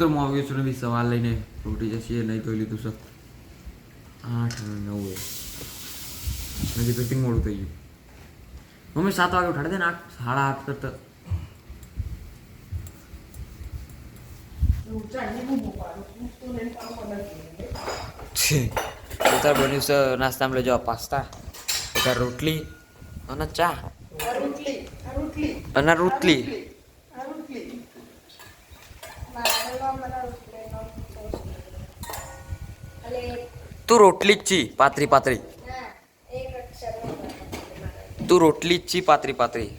હું આવ્યો છું ને સવાલ લઈને રોટી જશે નહીં તો લીધું સર આઠ અને નવ એ. હજી ફિટિંગ મોડું થઈ ગયું. મમ્મી સાત વાગે ઉઠાડી દે ને આઠ સાડા આઠ કરતા. છે. તાર બન્યું છે નાસ્તામાં લેજો પાસ્તા. રોટલી અને ચા. અને રોટલી. તું રોટલી જ છી પાતરી પાતરી તું રોટલી જ છી પાતરી પાતરી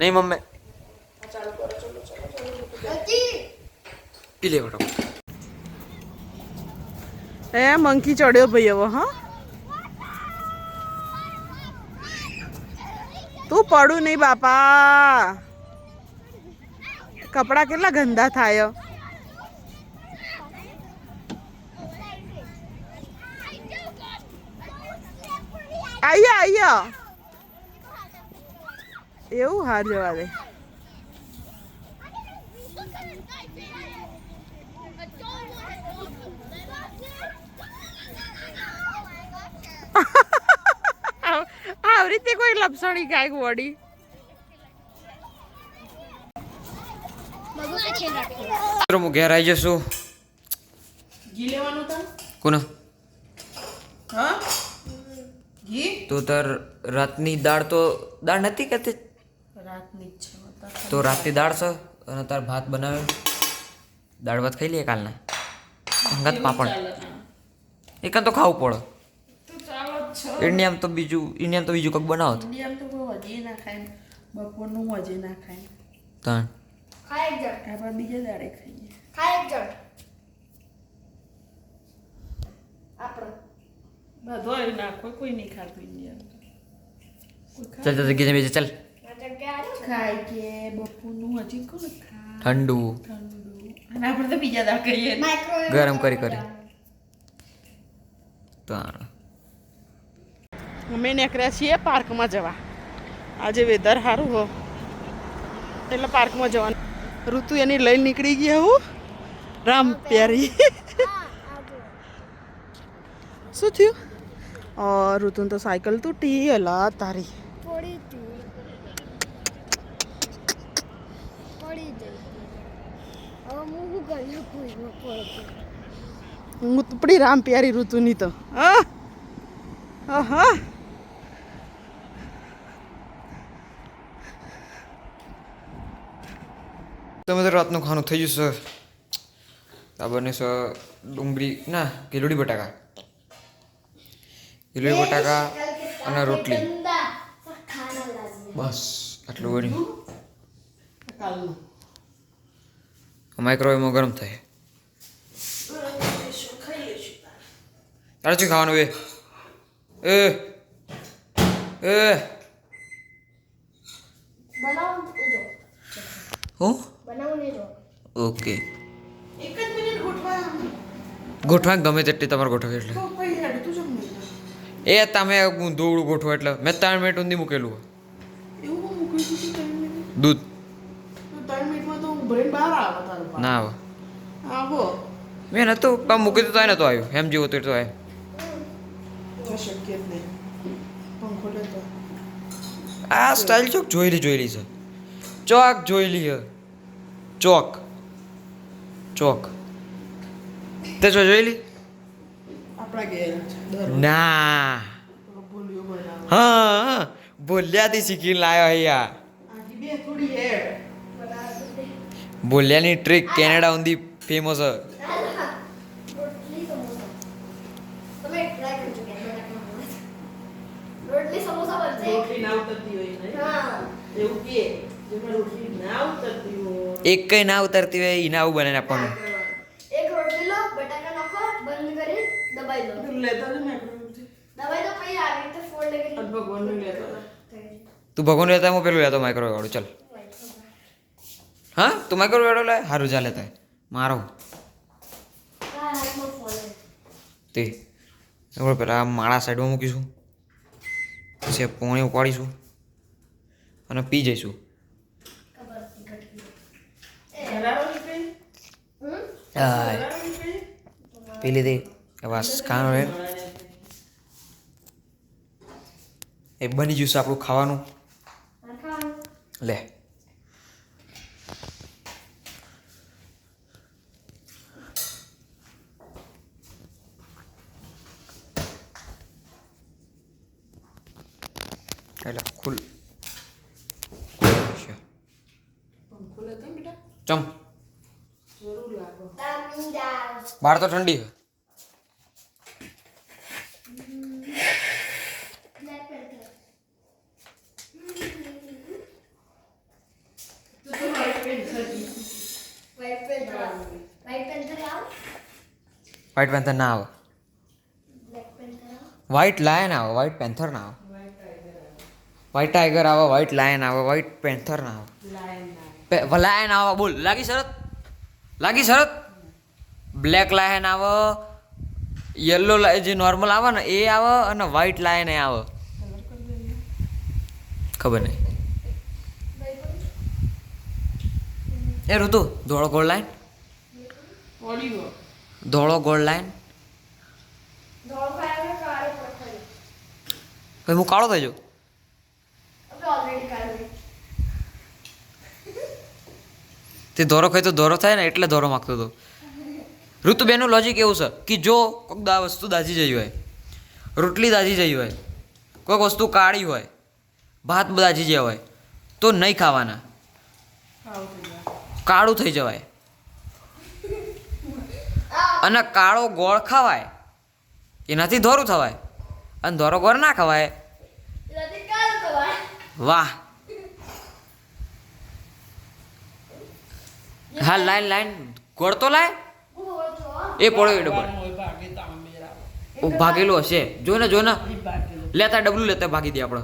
નહીં મમ્મી પી લે બટો એ મંકી ચડ્યો ભાઈ હવે હા તું પડું નહીં બાપા કપડા કેટલા ગંદા થાય આયા એવું હાર જવા દે. આવી રીતે કોઈ લપસણી ગાય વળી. હું ઘેર આવી જશું. ઘી લેવાનું તા? કોને? તો તાર રાતની દાળ તો દાળ નથી કે રાતની જ છે તો રાતની દાળ છે અને તાર ભાત બનાવે દાળ ભાત ખાઈ લઈએ કાલના? અંગત પાપડ. એક તો ખાવું પડે. તો ચાલો જ છે. એને આમ તો બીજું ઇન્ડિયામાં તો બીજું કંઈક બનાવો તો ઇન્ડિયામાં તો બહુ હજી ના ખાય. બપોરનું હજી ના ખાય. ત્રણ ખાય એક જણ. આપણે બીજા દાડે ખાઈએ. ખાય એક જણ. આપણો. બધો નાખો કોઈ નહીં ખાતું ઇન્ડિયામાં કોઈ ખાય ચાલ ચાલ જગ્યા ચાલ. ખાય કે બપોરનું હજી કોણ ઠંડુ. ઠંડુ. અને આપણે તો બીજા દાડ કરીએ. ગરમ કરી કરી. તાણ અમે નીકળ્યા છીએ પાર્કમાં જવા. આજે વેધર સારું હો. એટલે પાર્કમાં જવાનું. ઋતુ એની લઈને નીકળી ગઈ હું. રામ પ્યારી. શું થયું? અ ઋતુને તો સાયકલ તૂટી અલા તારી. પડી તી પડી જઈ હવે હું શું કરી કોઈ પડતો હું તૂપડી રામ પ્યારી ઋતુની તો. હા હા. તમે તો રાતનું ખાવાનું થઈ ગયું સર આ બને છે ડુંગળી ના કિલોડી બટાકા. કિલોડી બટાકા અને રોટલી. ગંદા. ખાના લાગે બસ આટલું બન્યું માઇક્રોવેવમાં ગરમ થાય. તારે શું ખાવાનું એ એ. એ બનાવું હું? બનાવું એ જો. ઓકે. એક જ મિનિટ ગોઠવા. ગોઠવા ગમે તેટલી તમારે ગોઠવે એટલે. એ તમે દોડું ગોઠવો એટલે મેં ત્રણ મિનિટ ઊંધી મૂકેલું દીધું. ના આવે. મેં નતું કામ મૂકી દીધું તો નતો આવ્યું. એમ જેવું તો આવ્યું પંખો લેતો આ સ્ટાઇલ ચોક જોયેલી જોયેલી છે. ચોક જોયેલી છે. ચોક. ચોક. તે જો જોયેલી? ના. હા બોલ્યાથી શીખીને લાવ્યો અહીંયા બોલ્યાની ટ્રીક કેનેડા ઊંધી ફેમસ છે. રોટલી સમોસા તમે ટ્રાય કરજો કે બટાકામાં રોટલી સમોસા બનશે. રોટલી ના ઉતરતી હોય ને? હા. એવું કે જેમાં રોટલી ના ઉતરતી હોય. એક કઈ ના ઉતરતી હોય એને આવું બનાવીને આપવાનું એક રોટલી લો બટાકા નાખો બંધ કરી દબાઈ દો. લેતા જ માઇક્રોવેવથી દબાઈ દો પછી આવી રીતે ફોલ્ડ કરી લેતા. તું ભગવાન લેતા હું પેલું લેતો માઇક્રોવેવ વાળું ચાલ. હા? તું માઇક્રોવેવ વાળું લે? સારું ચાલે તાય મારો તે. આપણે પેલા માળા સાઈડમાં મૂકીશું. પછી પોણી ઉપાડીશું. અને પી જઈશું. પેલી નથી હાય. પી લીધી એ બની ગયું છે આપણું ખાવાનું. લે. એટલે ખુલ. ચમ. બહાર તો ઠંડી છે. આવો. Panther પેન્થર ના આવે. વ્હાઇટ લાયન આવે વ્હાઇટ પેન્થર ના આવે વ્હાઇટ ટાઈગર આવે વ્હાઇટ લાયન આવે વ્હાઇટ પેન્થર ના આવે લાયન આવે બોલ લાગી શરત લાગી શરત બ્લેક લાયન આવે યલો જે નોર્મલ આવે ને એ આવે અને વ્હાઈટ લાયન એ આવે ખબર નહીં એ ઋતુ ધોળો ગોળ લાઈન ધોળો ગોળ લાઈન? પછી હું કાળો થઈ. તે ધોરો ખાય તો ધોરો થાય ને એટલે ધોરો માગતો હતો. ઋતુબેનનું લોજિક એવું છે કે જો કોઈક દા વસ્તુ દાજી જઈ હોય રોટલી દાજી જઈ હોય કોઈક વસ્તુ કાળી હોય ભાત દાજી ગયા હોય તો નહીં ખાવાના. ખાવું થઈ જાય. કાળું થઈ જવાય. અને કાળો ગોળ ખવાય. એનાથી ધોરું થવાય. અને ધોરો ગોળ ના ખવાય. એનાથી કાળો ખવાય. વાહ. હા લાઈન લાઈન. ગોળ તો લાય. એ પડ્યો એ ડબલ. ઓ ભાગેલો હશે. જો ને જો ને. લેતા ડબલું લેતા ભાગી દે આપણે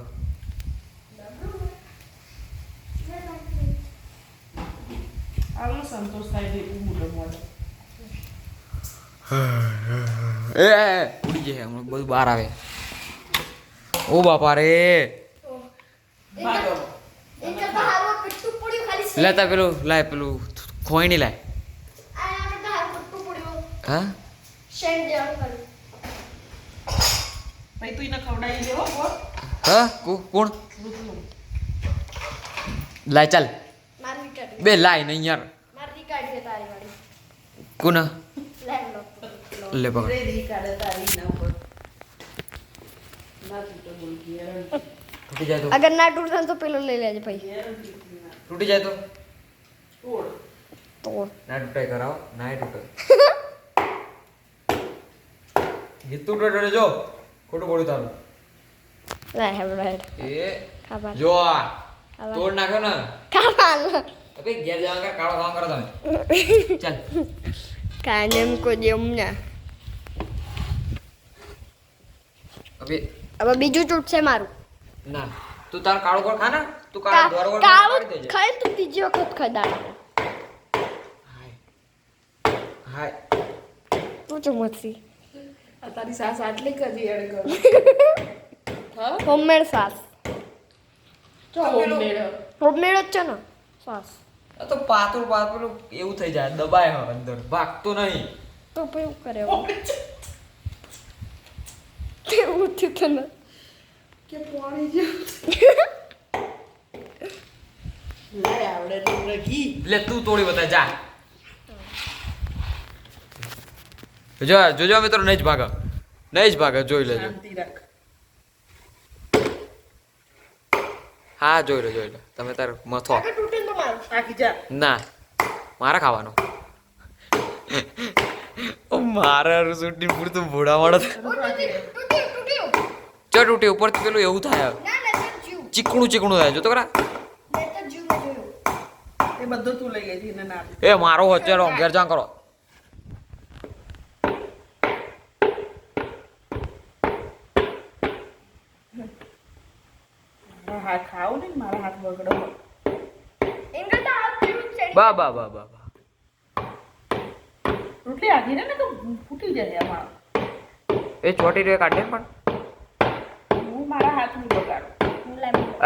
સંતોષ થાય એ ઉડી જાય હમણાં બધું બહાર આવે. ઓ બાપા રે. લેતા પેલું લાય પેલું ખોઈ નહીં લાય. હા? હા કુ- કોણ? લાય ચાલ. બે લાય નહીં યાર મારી કાઢી દે તારી વાળી. કોણ લે લો. લે પકડ ના ના તૂટી અગર ના તૂટતા તો પેલો લઈ લેજે ભાઈ. તૂટી જાય તો. તોડ. તો ના તૂટાય કરાવો ના તૂટે. ગીત તૂટે તૂટે જો ખોટું બોલ્યું તારું. લે હેવ રાઈટ એ ખાવા જો આ તોડ નાખ્યો ને. ખાવા અબે ઘેર જવા કાળો કામ કરો તમે. ચાલ. કાયમ કો જેમ ના. અબે હવે બીજું તૂટશે મારું. ના તું તાર કાળો ગોળ ખાના તું કાળો દોરો ગોળ કાળો ખાય તું બીજી વખત ખદાડે હાય. હાય. તું ચો મસ્તી આ તારી સાસ આટલી કદી એડ કરો. હા? Homemade sauce. તો હોમમેડ. હોમમેડ જ છે ને સાસ. આ તો પાતળું પાતળું એવું થઈ જાય દબાય અંદર. ભાગતો નહીં. તો એવું કરે કેવું થયું તને. કે પાણી જેવું આવડે તો રખી. લે તું તોડી બતા જા. જો જોજો મિત્રો નહીં જ ભાગો. નહીં જ ભાગે જોઈ લેજો. હા જોઈ લો જોઈ લો. તમે તાર મથો. ના મારે ખાવાનો. ઓ મારા રૂસુટી પૂરતું ભોળા વાળો ઓ, તૂટ્યું, તૂટ્યું, તૂટ્યું. ચો તૂટી ઉપરથી પેલું એવું થાય ના ના જીવ ચીકણું ચીકણું થાય જો તો તો જોયું એ બધું તું લઈ લેજે ના એ મારો અત્યારે ઘેર જા કરો. હાથ ખાવ ને મારા બગડો બા બા બા બા. રોટલી આખી ને તો ફૂટી જાય આમાં એ ચોટી રે કાઢે પણ. હું મારા હાથ નહીં બગાડું.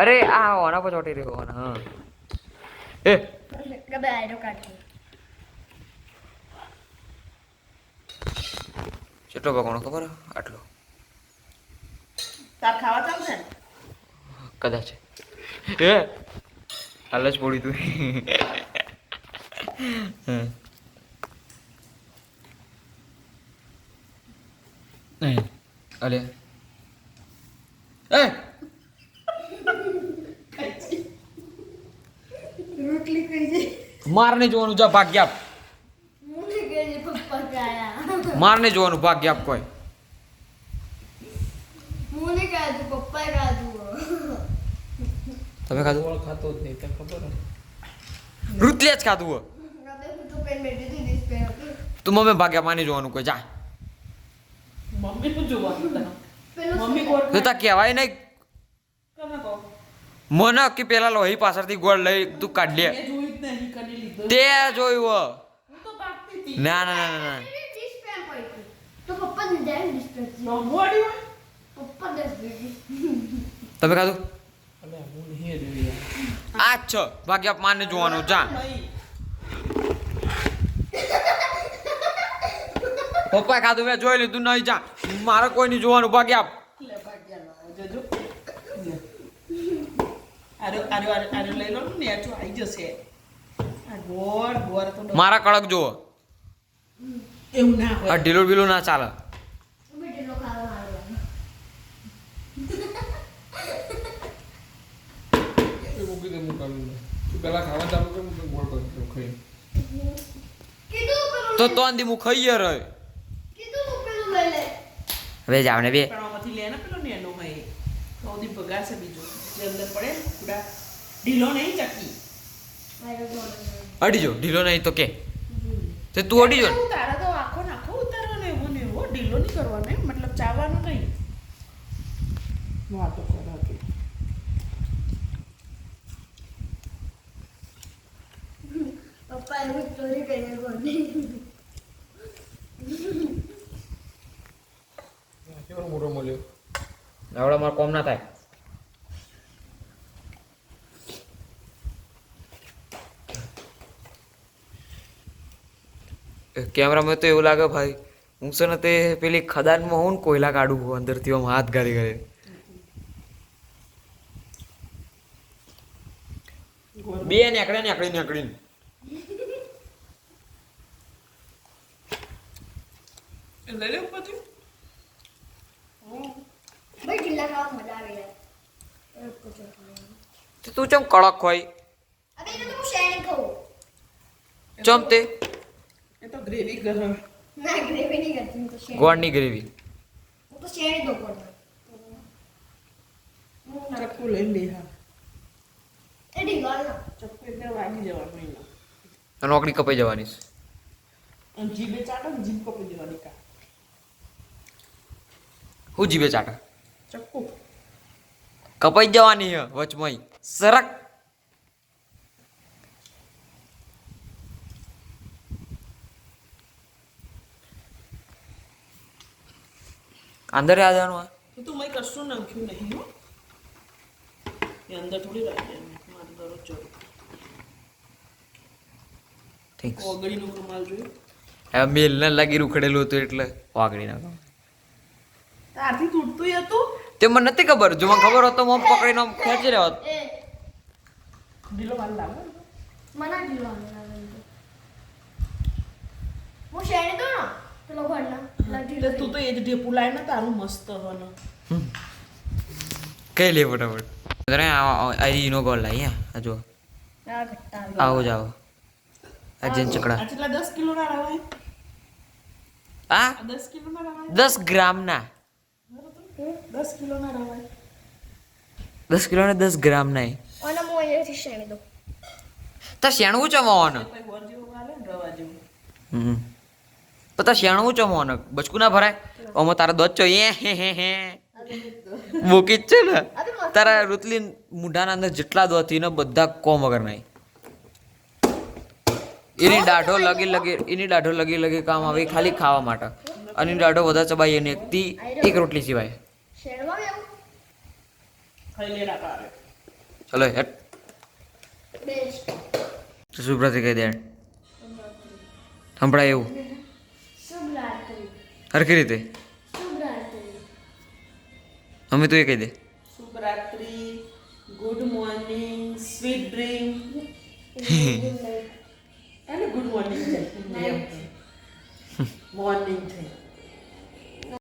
અરે આ ઓના પર ચોટી રહ્યો ઓના. હા. એ. ગમે આયરો કાઢી કેટલો બગણો ખબર આટલો. તાર ખાવા ચાલશે ને? કદાચ. એ. હાલ જ પડી તું. હમ. નહીં અલે એ રોટલી કઈ છે માર નહીં જોવાનું જા ભાગ્ય આપ. મને કહે છે પપ્પા ખાયા માર નહીં જોવાનું ભાગ્ય આપ કોઈ. તમે ખાધું? ખાતો જ નહીં તને ખબર રૂતલે જ ખાધું તું મમ્મી ભાગ્યા માની જોવાનું કોઈ જા. મમ્મી નું જોવાનું તને? પેલું મમ્મી ગોળ તો તા કહેવાય નહીં. તમે કહો? મને કે પેલા લોહી પાછળથી ગોળ લઈ તું કાઢ લે. તે જોયું ના ના ના ના તમે ખાધું? અલે હું નહીં જોઈ આ છ. છો અપમાન માને જોવાનું. જા. પપ્પા ખાધું મેં જોઈ લીધું નહીં જા મારે કોઈ નહીં જોવાનું ભાગ્યા લે ભાગ્યા લાવો જજો. લે. આરે આરે આરે આરે લઈ લો ને આ જો આવી જશે. આ ગોળ ગોળ તો ડો- મારા કડક જુઓ. એવું ના હોય. ઢીલું ઢીલું ના ચાલે. તું તો આંધી હું ખાઈએ રહે કીધું હવે જાવ ને બે. અડીજો ને પેલો નેનો હોય તો ઓદી બગાડશે બીજું. જે અંદર પડે ઢીલો નહીં જો તો કે. તે તું અડી જો તારા તો આખો નાખો ઉતારવાનો એવો ને એવો. ઢીલો નહીં કરવાનો એમ. મતલબ ચાવવાનો નહીં. વાતો કરો કે. પપ્પા એવું ચોરી કરીને કેવો મોટો મળ્યો આવડે મારે કોમ ના થાય. કેમેરામાં તો એવું લાગે ભાઈ હું છે ને તે પેલી ખદાનમાં હું ને કોયલા કાઢું અંદરથી આમ હાથ ગાળી ગાળી બે નેકડે નેકડી નેકડી લઈ લે પછી ભાઈ ઢીલા ખાવા મજા આવે યાર એ પૂછો તે ચમ કડક હોય? અબે એ તો હું શેણ ખાઉં ચમ તે? ગ્રેવી ગરમ ના ગ્રેવી નહીં કરતી હું તો શેણ ગોળની ગ્રેવી. હું ચક્કુ લઈને બે હા એ ઢીલો ના. ચક્કુ એટલે વાગી જવાનું નહીં અને ઓકડી કપાઈ જવાની છે. જીભે ચાટો જીભ કપી દેવાની હું જીભે ચાટા? કપાઈ જવાની છે વચમાં સરક અંદર આ તો મેં કશું નાખ્યું નહીં હો. એ અંદર થોડી રાખી મારે દરરોજ ચોરી થેન્ક્સ ઓગળીનો રૂમાલ જોયું? હવે મેલ ને લાગી રૂખડેલું હતું એટલે વાગડી નાખો તારથી તૂટતું હતું? તે મને નથી ખબર જો મને ખબર હોત તો હું પકડીને આમ ખેંચી રહ્યો હોત. ઢીલો માલ લાવો મને ઢીલો આવે હું શેણ દો ને પેલો ઘરના તું તો એ જ ઢેપુ લાય ને તારું મસ્ત હોનો કઈ લે ફટાફટ અરે આ ઈનો ગોળ લાવી હે આ જો આવો જાઓ અજન આ જેન ચકડા આ કેટલા દસ કિલો ના રવાય આ આ દસ કિલો ના રવાય દસ ગ્રામ ના 10 કિલો ના રવાય 10 કિલો ને 10 ગ્રામ ના શેણ દો તા. શેણવું ચમવાનું હમ. તો તા શેણવું ચમવાનું બચકું ના ભરાય? ઓમાં તારા દોત ચો એ હે હે હે. મૂકી જ છે ને. તારા રૂતલી મૂઢાના અંદર જેટલા દોત ને બધા કોમ વગર નહીં. એની દાઢો લગી લગી એની દાઢો લગી લગી કામ આવે ખાલી ખાવા માટે. અને એની દાઢો વધારે ચબાઈ એની એકથી એક રોટલી સિવાય. ચલો હેટ. બેસ્ટ સુબ્રતે કહી દે સંભળાય એવું? હરખી રીતે? અમે તો એ કહી દે. શુભરાત્રી ગુડ મોર્નિંગ સ્વીટ ડ્રીમ. અને ગુડ મોર્નિંગ મોર્નિંગ થઈ